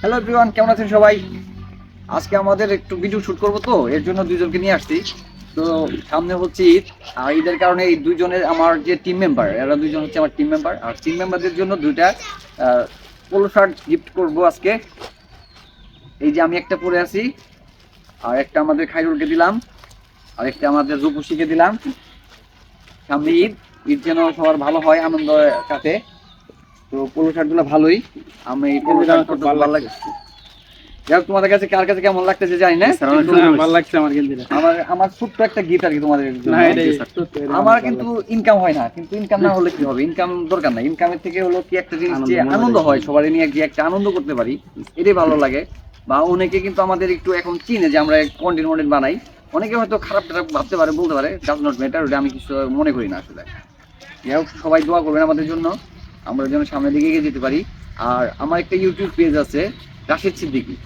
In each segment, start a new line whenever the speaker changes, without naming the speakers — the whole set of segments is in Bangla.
হ্যালো এভরিওয়ান কেমন আছেন সবাই? আজকে আমাদের একটু ভিডিও শুট করব তো, এর জন্য দুজনকে নিয়ে আসছি। তো, সামনে হচ্ছে ঈদ, আর ঈদের কারণে এই দুজনের আমার যে টিম মেম্বার এরা দুজন হচ্ছে আমার টিম মেম্বার আর টিম মেম্বারদের জন্য দুইটা পোলো শার্ট গিফট করব আজকে। এই যে আমি একটা পরে আছি, আর একটা আমাদের খাইরুলকে দিলাম, আর একটা আমাদের রূপসীকে দিলাম। সামনে ঈদ ঈদ যেন সবার ভালো হয়, আনন্দ কাটে। তো পোলো শার্টগুলো ভালোই। আমি এই পোলো শার্ট ভালো লাগে যাই হোক, তোমাদের কাছে কার কাছে কেমন লাগতেছে জানি না।
ভালো লাগছে আমার কিন্তু
আমার আমার ছোট্ট একটা গিফট আর কি তোমাদের।
না
আমার কিন্তু ইনকাম হয় না কিন্তু ইনকাম না হলে কি হবে? ইনকাম দরকার নাই। ইনকামের থেকে হলো কি একটা জিনিস যে
আনন্দ।
হয় সবাই নিয়ে যে একটা আনন্দ করতে পারি। এটাই ভালো লাগে। বা অনেকে কিন্তু আমাদের একটু এখন চিনে যে আমরা কন্টেন্ট মন্টেন্ট বানাই। অনেকে হয়তো খারাপ টারাপ ভাবতে পারে বলতে পারে ডাজ নট ম্যাটার ওটা আমি কিছু মনে করি না আসলে। যাই হোক সবাই দোয়া করবেন আমাদের জন্য। আমরা যেন সামনের দিকে এগিয়ে যেতে পারি। আর আমার একটা ইউটিউব পেজ আছে, রাশেদ সিদ্দিকী।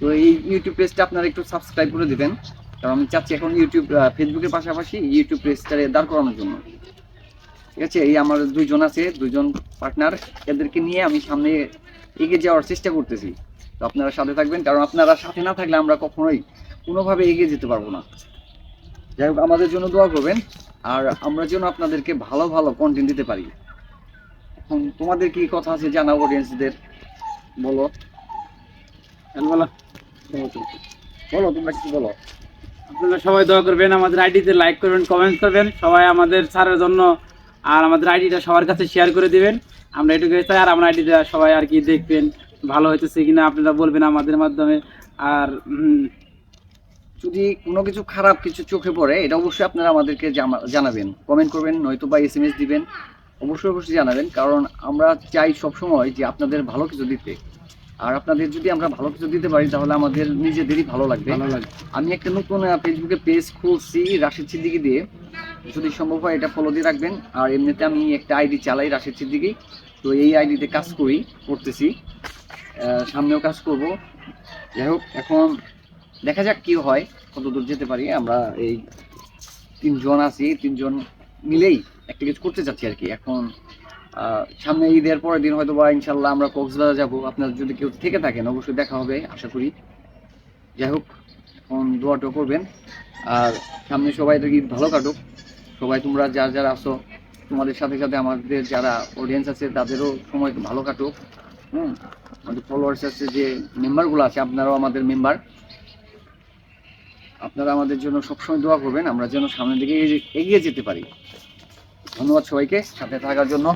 তো এই ইউটিউব পেজটা আপনারা একটু সাবস্ক্রাইব করে দেবেন, কারণ আমি চাচ্ছি এখন ইউটিউব ফেসবুকের পাশাপাশি ইউটিউব পেজটা দাঁড় করানোর জন্য। ঠিক আছে? এই আমার দুইজন আছে, দুইজন পার্টনার এদেরকে নিয়ে আমি সামনে এগিয়ে যাওয়ার চেষ্টা করতেছি। তো আপনারা সাথে থাকবেন, কারণ আপনারা সাথে না থাকলে আমরা কখনোই কোনোভাবে এগিয়ে যেতে পারব না। যাই হোক, আমাদের জন্য দোয়া করবেন, আর আমরা যেন আপনাদেরকে ভালো ভালো কন্টেন্ট দিতে পারি। তোমাদের কি কথা আছে জানাও অডিয়েন্সদের বলো।
বলো
বলো তোমরা কিছু বলো।
আপনারা সবাই দয়া করবেন আমাদের আইডিতে লাইক করবেন কমেন্ট করবেন। সবাই আমাদের স্যারের জন্য আর আমাদের আইডিটা সবার কাছে শেয়ার করে দিবেন। আমরা এটুকু চাই আর আমার আইডিটা সবাই আর কি দেখবেন ভালো হইতেছে কিনা আপনারা বলবেন আমাদের মাধ্যমে। আর
যদি কোনো কিছু খারাপ কিছু চোখে পড়ে এটা অবশ্যই আপনারা আমাদেরকে জানাবেন। কমেন্ট করবেন নয়তো বা এস এম এস দিবেন। অবশ্যই অবশ্যই জানাবেন কারণ আমরা চাই সবসময় যে আপনাদের ভালো কিছু দিতে। আর আপনাদের যদি আমরা ভালো কিছু দিতে পারি তাহলে আমাদের নিজেদেরই ভালো লাগবে। আমি একটা নতুন ফেসবুকে পেজ খুলছি রাশিদ সিদ্দিকি দিয়ে। যদি সম্ভব হয় এটা ফলো দিয়ে রাখবেন। আর এমনিতে আমি একটা আইডি চালাই রাশিদ সিদ্দিকি। তো এই আইডিতে কাজ করি করতেছি। আহ, সামনেও কাজ করব। যাই হোক এখন দেখা যাক কি হয় কত দূর যেতে পারি। আমরা এই তিনজন আছি তিনজন মিলেই একটা কিছু করতে চাচ্ছি আর কি। এখন সামনে ঈদের পরের দিন হয়তো বা ইনশাল্লাহ আমরা কক্সবাজার যাব। আপনারা যদি কেউ থেকে থাকেন, অবশ্যই দেখা হবে, আশা করি। যাই হোক, এখন দোয়াটো করবেন। আর সামনে সবাই তো ঈদ ভালো কাটুক। সবাই তোমরা যার যারা আসো তোমাদের সাথে সাথে আমাদের যারা অডিয়েন্স আছে, তাদেরও সময় ভালো কাটুক। হুম? আমাদের ফলোয়ার্স আছে যে মেম্বারগুলো আছে, আপনারাও আমাদের মেম্বার আপনারা আমাদের জন্য সবসময় দোয়া করবেন, আমরা যেন সামনের দিকে এগিয়ে- যেতে পারি। ধন্যবাদ সবাইকে, সাথে থাকার জন্য।